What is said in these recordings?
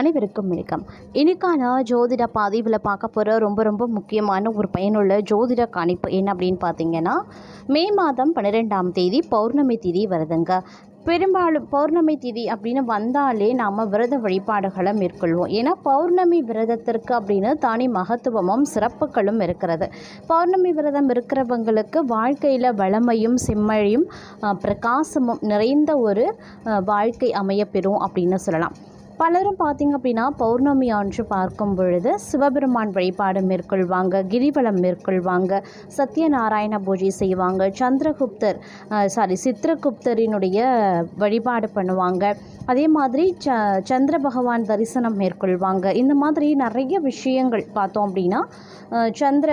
அனைவருக்கும் வணக்கம். இன்னைக்கான ஜோதிட பதிவில் பார்க்க போகிற ரொம்ப ரொம்ப முக்கியமான ஒரு பயனுள்ள ஜோதிட கணிப்பு என்ன அப்படின்னு பார்த்தீங்கன்னா மே மாதம் பன்னிரெண்டாம் தேதி பௌர்ணமி தேதி வருதுங்க. பெரும்பாலும் பௌர்ணமி திதி அப்படின்னு வந்தாலே நாம் விரத வழிபாடுகளை மேற்கொள்வோம். ஏன்னா பௌர்ணமி விரதத்திற்கு அப்படின்னு தனி மகத்துவமும் சிறப்புகளும் இருக்கிறது. பௌர்ணமி விரதம் இருக்கிறவங்களுக்கு வாழ்க்கையில் வளமையும் செம்மழையும் பிரகாசமும் நிறைந்த ஒரு வாழ்க்கை அமையப்பெறும் அப்படின்னு சொல்லலாம். பலரும் பார்த்திங்க அப்படின்னா பௌர்ணமி அன்று பார்க்கும் பொழுது சிவபெருமான் வழிபாடு மேற்கொள்வாங்க கிரிவலம் மேற்கொள்வாங்க சத்யநாராயண பூஜை செய்வாங்க சந்திரகுப்தர் சாரி சித்திரகுப்தரினுடைய வழிபாடு பண்ணுவாங்க. அதே மாதிரி ச சந்திர பகவான் தரிசனம் மேற்கொள்வாங்க. இந்த மாதிரி நிறைய விஷயங்கள் பார்த்தோம் அப்படின்னா சந்திர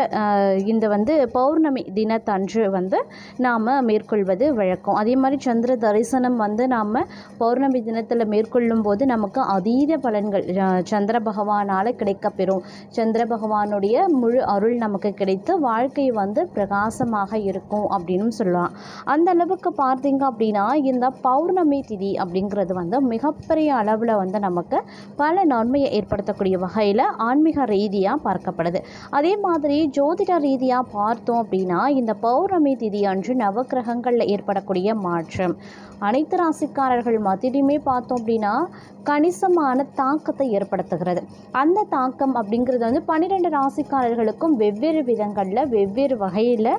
இந்த வந்து பௌர்ணமி தினத்தன்று வந்து நாம் மேற்கொள்வது வழக்கம். அதே மாதிரி சந்திர தரிசனம் வந்து நாம் பௌர்ணமி தினத்தில் மேற்கொள்ளும் போது நமக்கு அதீத பலன்கள் சந்திர பகவானால் கிடைக்கப்பெறும். சந்திர பகவானுடைய முழு அருள் நமக்கு கிடைத்து வாழ்க்கை வந்து பிரகாசமாக இருக்கும் அப்படின்னு சொல்லலாம். அந்த அளவுக்கு பார்த்தீங்க அப்படின்னா இந்த பௌர்ணமி திதி அப்படிங்கிறது வந்து மிகப்பெரிய அளவில் வந்து நமக்கு பல நன்மையை ஏற்படுத்தக்கூடிய வகையில் ஆன்மீக ரீதியாக பார்க்கப்படுது. அதே மாதிரி ஜோதிட ரீதியாக பார்த்தோம் அப்படின்னா இந்த பௌர்ணமி திதி அன்று நவக்கிரகங்களில் ஏற்படக்கூடிய மாற்றம். அனைத்து ராசிக்காரர்கள் மத்தியிலுமே பார்த்தோம் அப்படின்னா மோசமான தாக்கத்தை ஏற்படுத்துகிறது. அந்த தாக்கம் அப்படிங்கிறது வந்து பன்னிரெண்டு ராசிக்காரர்களுக்கும் வெவ்வேறு விதங்களில் வெவ்வேறு வகையில்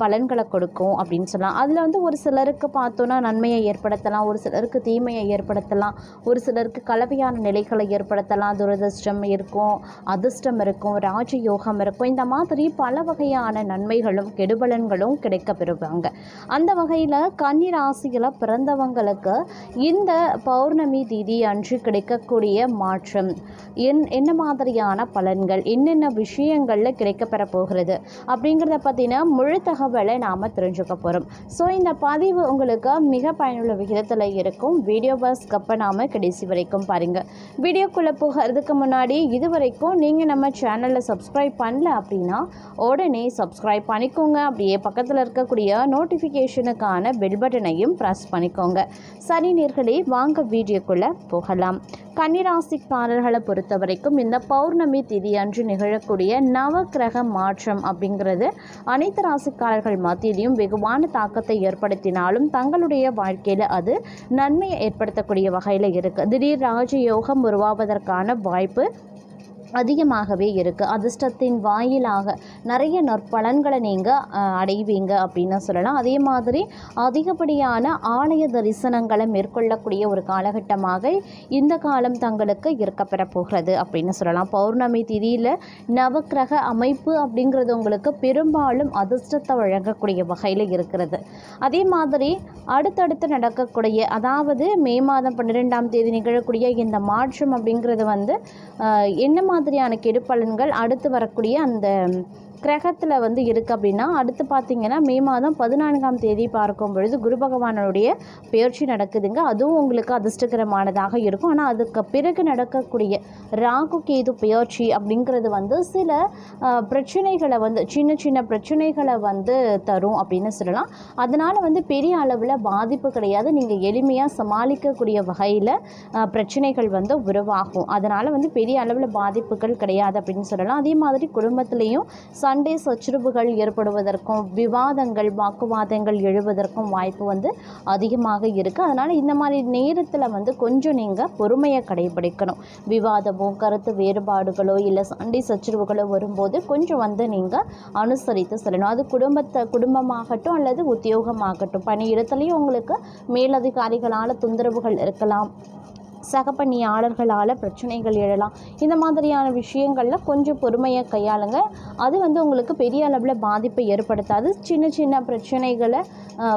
பலன்களை கொடுக்கும் அப்படின்னு சொல்லலாம். அதில் வந்து ஒரு சிலருக்கு பார்த்தோன்னா நன்மையை ஏற்படுத்தலாம் ஒரு சிலருக்கு தீமையை ஏற்படுத்தலாம் ஒரு சிலருக்கு கலவையான நிலைகளை ஏற்படுத்தலாம். துரதிர்ஷ்டம் இருக்கும் அதிர்ஷ்டம் இருக்கும் ராஜயோகம் இருக்கும். இந்த மாதிரி பல வகையான நன்மைகளும் கெடுபலன்களும் கிடைக்க பெறுவாங்க அந்த வகையில் கன்னி ராசியில் பிறந்தவங்களுக்கு இந்த பௌர்ணமி திதி அன்று கிடைக்கக்கூடிய மாற்றம். என் என்ன மாதிரியான பலன்கள்? என்னென்ன விஷயங்களில் கிடைக்கப்பெற போகிறது? அப்படிங்கிறத பற்றின முழு தகவலை நாம் தெரிஞ்சுக்க போகிறோம் ஸோ இந்த பதிவு உங்களுக்கு மிக பயனுள்ள விகிதத்தில் இருக்கும். வீடியோ பஸ்க்கப்போ நாம் கடைசி வரைக்கும் பாருங்கள் வீடியோக்குள்ளே போகிறதுக்கு முன்னாடி இது வரைக்கும் நீங்கள் நம்ம சேனலில் சப்ஸ்கிரைப் பண்ணல அப்படின்னா உடனே சப்ஸ்கிரைப் பண்ணிக்கோங்க. அப்படியே பக்கத்தில் இருக்கக்கூடிய நோட்டிஃபிகேஷனுக்கான பெல் பட்டனையும் ப்ரெஸ் பண்ணிக்கோங்க. சரி நேர்களே வாங்க வீடியோக்குள்ளே போகலாம். கன்னிராசிக்காரர்களை பொறுத்த வரைக்கும் இந்த பௌர்ணமி திதி அன்று நிகழக்கூடிய நவக்கிரக மாற்றம் அப்படிங்கிறது அனைத்து ராசிக்காரர்கள் மத்தியிலையும் வெகுவான தாக்கத்தை ஏற்படுத்தினாலும் தங்களுடைய வாழ்க்கையில் அது நன்மையை ஏற்படுத்தக்கூடிய வகையில் இருக்குது திடீர் ராஜயோகம் உருவாவதற்கான வாய்ப்பு அதிகமாகவே இருக்குது அதிர்ஷ்டத்தின் வாயிலாக நிறைய நற்பலன்களை நீங்கள் அடைவீங்க அப்படின்னு சொல்லலாம். அதே மாதிரி அதிகப்படியான ஆலய தரிசனங்களை மேற்கொள்ளக்கூடிய ஒரு காலகட்டமாக இந்த காலம் தங்களுக்கு இருக்கப்பெற போகிறது அப்படின்னு சொல்லலாம். பௌர்ணமி திதியில் நவக்கிரக அமைப்பு அப்படிங்கிறது உங்களுக்கு பெரும்பாலும் அதிர்ஷ்டத்தை வழங்கக்கூடிய வகையில் இருக்கிறது. அதே மாதிரி அடுத்தடுத்து நடக்கக்கூடிய அதாவது மே மாதம் பன்னிரெண்டாம் தேதி நிகழக்கூடிய இந்த மாற்றம் அப்படிங்கிறது வந்து என்ன மாதிரி மாதிரியான கெடுபலன்கள் அடுத்து வரக்கூடிய அந்த கிரகத்தில் வந்து இருக்குது அப்படின்னா அடுத்து பார்த்தீங்கன்னா மே மாதம் பதினான்காம் தேதி பார்க்கும் பொழுது குரு பகவானுடைய பயிற்சி நடக்குதுங்க. அதுவும் உங்களுக்கு அதிர்ஷ்டகரமானதாக இருக்கும். ஆனால் அதுக்கு பிறகு நடக்கக்கூடிய ராகு கேது பயிற்சி அப்படிங்கிறது வந்து சில பிரச்சனைகளை வந்து சின்ன சின்ன பிரச்சனைகளை வந்து தரும் அப்படின்னு சொல்லலாம். அதனால் வந்து பெரிய அளவில் பாதிப்பு கிடையாது. நீங்கள் எளிமையாக சமாளிக்கக்கூடிய வகையில் பிரச்சனைகள் வந்து உருவாகும். அதனால் வந்து பெரிய அளவில் பாதிப்பு பாதிப்புகள் கிடையாது அப்படின்னு சொல்லலாம். அதே மாதிரி குடும்பத்திலையும் சண்டே சச்சுரவுகள் ஏற்படுவதற்கும் விவாதங்கள் வாக்குவாதங்கள் எழுவதற்கும் வாய்ப்பு வந்து அதிகமாக இருக்குது அதனால் இந்த மாதிரி நேரத்தில் வந்து கொஞ்சம் நீங்கள் பொறுமையை கடைபிடிக்கணும். விவாதமோ கருத்து வேறுபாடுகளோ இல்லை சண்டை சச்சுரவுகளோ வரும்போது கொஞ்சம் வந்து நீங்கள் அனுசரித்து செல்லணும். அது குடும்பத்தை குடும்பமாகட்டும் அல்லது உத்தியோகமாகட்டும். பணியிடத்துலையும் உங்களுக்கு மேலதிகாரிகளால் தொந்தரவுகள் இருக்கலாம். சக பணியாளர்களால் பிரச்சனைகள் எழலாம். இந்த மாதிரியான விஷயங்களில் கொஞ்சம் பொறுமையை கையாளுங்க. அது வந்து உங்களுக்கு பெரிய அளவில் பாதிப்பை ஏற்படுத்தாது. சின்ன சின்ன பிரச்சனைகளை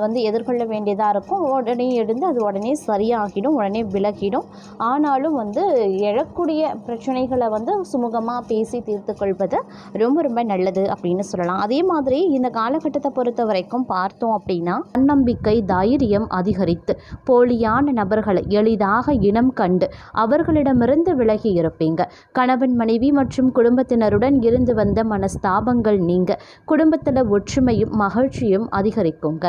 வந்து எதிர்கொள்ள வேண்டியதாக இருக்கும். உடனே எழுந்து அது உடனே சரியாகிடும். உடனே விலகிடும். ஆனாலும் வந்து எழக்கூடிய பிரச்சனைகளை வந்து சுமூகமாக பேசி தீர்த்து கொள்வது ரொம்ப ரொம்ப நல்லது அப்படின்னு சொல்லலாம். அதே மாதிரி இந்த காலகட்டத்தை பொறுத்த வரைக்கும் பார்த்தோம் அப்படின்னா தன்னம்பிக்கை தைரியம் அதிகரித்து போலியான நபர்களை எளிதாக இனம் கண்டு அவர்களிடமிருந்து விலகி இருப்பீங்க. கணவன் மனைவி மற்றும் குடும்பத்தினருடன் இருந்து வந்த மனஸ்தாபங்கள் நீங்க. குடும்பத்தில் ஒற்றுமையும் மகிழ்ச்சியும் அதிகரிக்குங்க.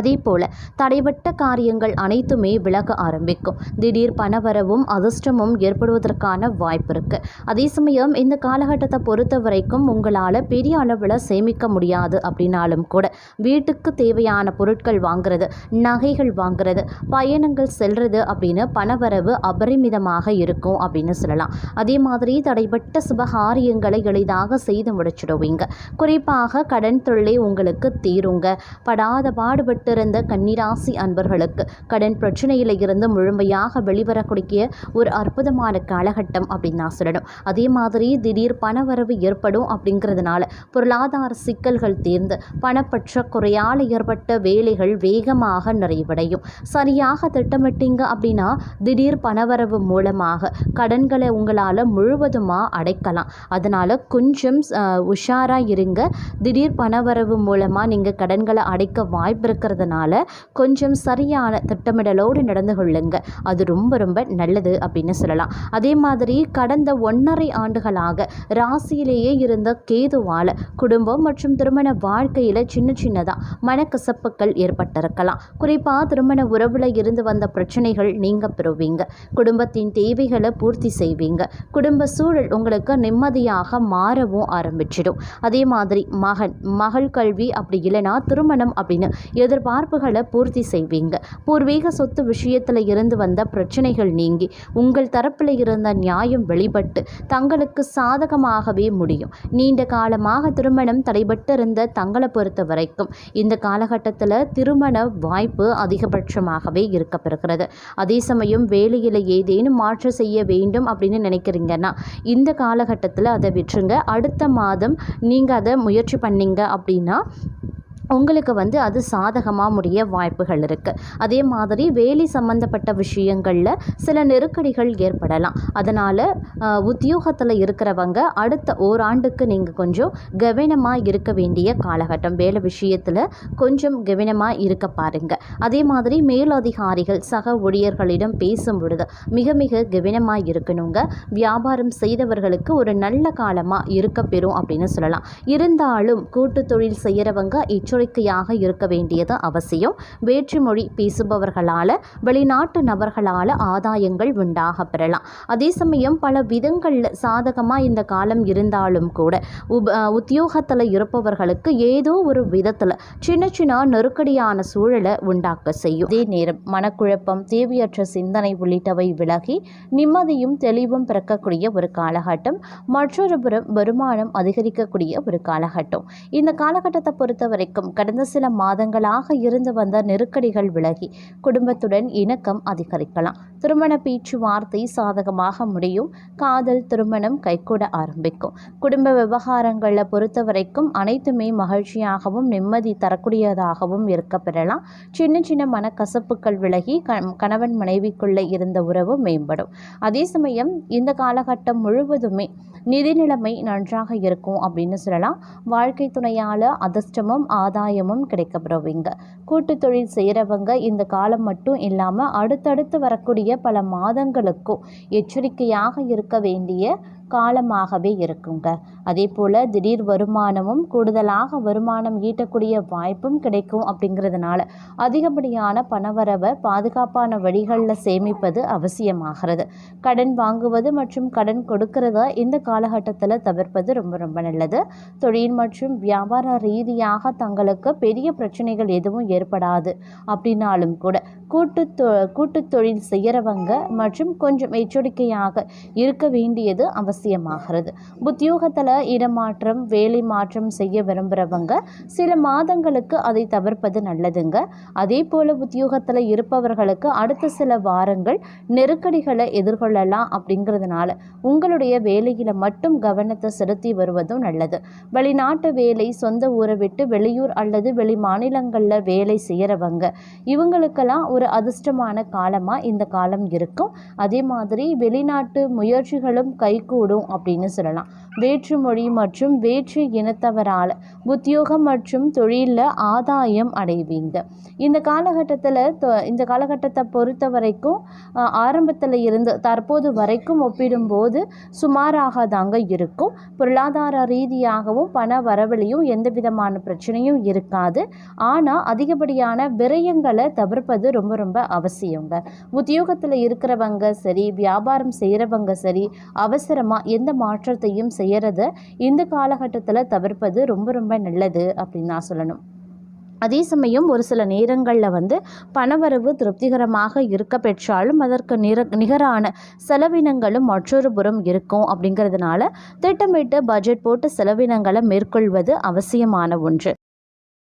அதே போல் தடைபட்ட காரியங்கள் அனைத்துமே விலக ஆரம்பிக்கும். திடீர் பணவரவும் அதிர்ஷ்டமும் ஏற்படுவதற்கான வாய்ப்பு இருக்குது அதே சமயம் இந்த காலகட்டத்தை பொறுத்த வரைக்கும் உங்களால் பெரிய அளவில் சேமிக்க முடியாது அப்படின்னாலும் கூட வீட்டுக்கு தேவையான பொருட்கள் வாங்குறது நகைகள் வாங்குறது பயணங்கள் செல்றது அப்படின்னு பணவரவு அபரிமிதமாக இருக்கும் அப்படின்னு சொல்லலாம். அதே மாதிரி தடைபட்ட சுபகாரியங்களை எளிதாக செய்து முடிச்சிடுவீங்க. குறிப்பாக கடன் தொல்லை உங்களுக்கு தீருங்க. படாத பாடுபட்டு இருந்த கன்னிராசி அன்பர்களுக்கு கடன் பிரச்சனையில் இருந்து முழுமையாக வெளிவரக்கூடிய ஒரு அற்புதமான காலகட்டம் அப்படின்னு நான் சொல்லணும். அதே மாதிரி திடீர் பணவரவு ஏற்படும் அப்படிங்கிறதுனால பொருளாதார சிக்கல்கள் தீர்ந்து பணப்பற்றாக்குறையால் ஏற்பட்ட வேலைகள் வேகமாக நிறைவடையும். சரியாக திட்டமிட்டீங்க அப்படின்னா திடீர் பணவரவு மூலமாக கடன்களை உங்களால் முழுவதுமாக அடைக்கலாம். அதனால் கொஞ்சம் உஷாராக இருங்க. திடீர் பணவரவு மூலமாக நீங்கள் கடன்களை அடைக்க வாய்ப்பு இருக்கிறதுனால கொஞ்சம் சரியான திட்டமிடலோடு நடந்து கொள்ளுங்க. அது ரொம்ப ரொம்ப நல்லது அப்படின்னு சொல்லலாம். அதே மாதிரி கடந்த ஒன்றரை ஆண்டுகளாக ராசியிலேயே இருந்த கேதுவால் குடும்பம் மற்றும் திருமண வாழ்க்கையில் சின்ன சின்னதாக மனக்கசப்புகள் ஏற்பட்டிருக்கலாம். குறிப்பாக திருமண உறவில் இருந்து வந்த பிரச்சனைகள் நீங்க பெறுவீங்க. குடும்பத்தின் தேவைகளை பூர்த்தி செய்வீங்க. குடும்ப சூழல் உங்களுக்கு நிம்மதியாக மாறவும் ஆரம்பிச்சிடும். அதே மாதிரி மகன் மகள் கல்வி அப்படி இல்லைன்னா திருமணம் அப்படின்னு எதிர்பார்ப்புகளை பூர்த்தி செய்வீங்க. பூர்வீக சொத்து விஷயத்தில் இருந்து வந்த பிரச்சனைகள் நீங்கி உங்கள் தரப்பில் இருந்த நியாயம் வெளிப்பட்டு தங்களுக்கு சாதகமாகவே முடியும். நீண்ட காலமாக திருமணம் தடைபட்டிருந்த தங்களை பொறுத்த வரைக்கும் இந்த காலகட்டத்தில் திருமண வாய்ப்பு அதிகபட்சமாகவே இருக்கப்பெறுகிறது. அதே சமயம் வேலையில் ஏதேனும் மாற்று செய்ய வேண்டும் அப்படின்னு நினைக்கிறீங்கன்னா இந்த காலகட்டத்தில் அதை விட்டுருங்க. அடுத்த மாதம் நீங்கள் அதை முயற்சி பண்ணீங்க அப்படின்னா உங்களுக்கு வந்து அது சாதகமாக முடிய வாய்ப்புகள் இருக்குது அதே மாதிரி வேலை சம்மந்தப்பட்ட விஷயங்களில் சில நெருக்கடிகள் ஏற்படலாம். அதனால் உத்தியோகத்தில் இருக்கிறவங்க அடுத்த ஓராண்டுக்கு நீங்கள் கொஞ்சம் கவனமாக இருக்க வேண்டிய காலகட்டம். வேலை விஷயத்தில் கொஞ்சம் கவனமாக இருக்க பாருங்கள் அதே மாதிரி மேலதிகாரிகள் சக ஊழியர்களிடம் பேசும் பொழுது மிக மிக கவனமாக இருக்கணுங்க. வியாபாரம் செய்தவர்களுக்கு ஒரு நல்ல காலமாக இருக்க பெறும் அப்படின்னு சொல்லலாம். இருந்தாலும் கூட்டு தொழில் செய்கிறவங்க எச்சரிக்கையாக இருக்க வேண்டியது அவசியம். வேற்றுமொழி பேசுபவர்களால் வெளிநாட்டு நபர்களால் ஆதாயங்கள் உண்டாக பெறலாம். அதே சமயம் பல விதங்களில் சாதகமாக இந்த காலம் இருந்தாலும் கூட உப உத்தியோகத்தில் இருப்பவர்களுக்கு ஏதோ ஒரு விதத்தில் சின்ன சின்ன நெருக்கடியான சூழலை உண்டாக்க செய்யும். அதே நேரம் மனக்குழப்பம் தேவையற்ற சிந்தனை உள்ளிட்டவை விலகி நிம்மதியும் தெளிவும் பிறக்கக்கூடிய ஒரு காலகட்டம் மற்றொரு புறம் வருமானம் அதிகரிக்கக்கூடிய ஒரு காலகட்டம். இந்த காலகட்டத்தை பொறுத்த வரைக்கும் கடந்த சில மாதங்களாக இருந்து வந்த நெருக்கடிகள் விலகி குடும்பத்துடன் இணக்கம் அதிகரிக்கலாம். திருமண பேச்சுவார்த்தை சாதகமாக முடியும். காதல் திருமணம் கைகூட ஆரம்பிக்கும். குடும்ப விவகாரங்களில் பொறுத்த வரைக்கும் அனைத்துமே மகிழ்ச்சியாகவும் நிம்மதி தரக்கூடியதாகவும் இருக்க பெறலாம். சின்ன சின்ன மனக்கசப்புகள் விலகி கணவன் மனைவிக்குள்ளே இருந்த உறவு மேம்படும். அதே சமயம் இந்த காலகட்டம் முழுவதுமே நிதி நிலைமை நன்றாக இருக்கும் அப்படின்னு சொல்லலாம். வாழ்க்கை துணையால் அதிர்ஷ்டமும் ஆதாயமும் கிடைக்கப்படுவீங்க கூட்டு தொழில் செய்கிறவங்க இந்த காலம் மட்டும் இல்லாமல் அடுத்தடுத்து வரக்கூடிய பல மாதங்களுக்கும் எச்சரிக்கையாக இருக்க வேண்டிய காலமாகவே இருக்குங்க. அதே போல் திடீர் வருமானமும் கூடுதலாக வருமானம் ஈட்டக்கூடிய வாய்ப்பும் கிடைக்கும் அப்படிங்கிறதுனால அதிகப்படியான பணவரவை பாதுகாப்பான வழிகளில் சேமிப்பது அவசியமாகிறது. கடன் வாங்குவது மற்றும் கடன் கொடுக்கறத இந்த காலகட்டத்தில் தவிர்ப்பது ரொம்ப ரொம்ப நல்லது. தொழில் மற்றும் வியாபார ரீதியாக தங்களுக்கு பெரிய பிரச்சனைகள் எதுவும் ஏற்படாது அப்படின்னாலும் கூட கூட்டு தொ கூட்டு தொழில் செய்கிறவங்க மற்றும் கொஞ்சம் எச்சரிக்கையாக இருக்க வேண்டியது அவசியமாகிறது. புத்தியோகத்தில் இடமாற்றம் வேலை மாற்றம் செய்ய விரும்புகிறவங்க சில மாதங்களுக்கு அதை தவிர்ப்பது நல்லதுங்க. அதே போல் புத்தியோகத்தில் இருப்பவர்களுக்கு அடுத்த சில வாரங்கள் நெருக்கடிகளை எதிர்கொள்ளலாம் அப்படிங்கிறதுனால உங்களுடைய வேலையில் மட்டும் கவனத்தை செலுத்தி வருவதும் நல்லது. வெளிநாட்டு வேலை சொந்த ஊரை விட்டு வெளியூர் அல்லது வெளி மாநிலங்களில் வேலை செய்கிறவங்க இவங்களுக்கெல்லாம் ஒரு அதிர்ஷ்டமான காலமாக இந்த காலம் இருக்கும். அதே மாதிரி வெளிநாட்டு முயற்சிகளும் கைகூட கைகூடும் அப்படின்னு சொல்லலாம். வேற்று மொழி மற்றும் வேற்று இனத்தவரால் உத்தியோகம் மற்றும் தொழிலில் ஆதாயம் அடைவீங்க. இந்த காலகட்டத்தில் இந்த காலகட்டத்தை பொறுத்த வரைக்கும் ஆரம்பத்தில் இருந்து தற்போது வரைக்கும் ஒப்பிடும்போது சுமாராக தாங்க இருக்கும். பொருளாதார ரீதியாகவும் பண வரவுலையும் எந்த விதமான பிரச்சனையும் இருக்காது. ஆனால் அதிகப்படியான விரயங்களை தவிர்ப்பது ரொம்ப ரொம்ப அவசியங்க. உத்தியோகத்தில் இருக்கிறவங்க சரி வியாபாரம் செய்கிறவங்க சரி அவசரமாக எந்த மாற்றத்தையும் செய்கிறத இந்த காலகட்டத்தில் தவிர்ப்பது ரொம்ப ரொம்ப நல்லது அப்படின்னு நான் சொல்லணும். அதே சமயம் ஒரு சில நேரங்களில் வந்து பணவரவு திருப்திகரமாக இருக்க பெற்றாலும் அதற்கு நிர நிகரான செலவினங்களும் மற்றொரு புறம் இருக்கும் அப்படிங்கிறதுனால திட்டமிட்டு பட்ஜெட் போட்டு செலவினங்களை மேற்கொள்வது அவசியமான ஒன்று.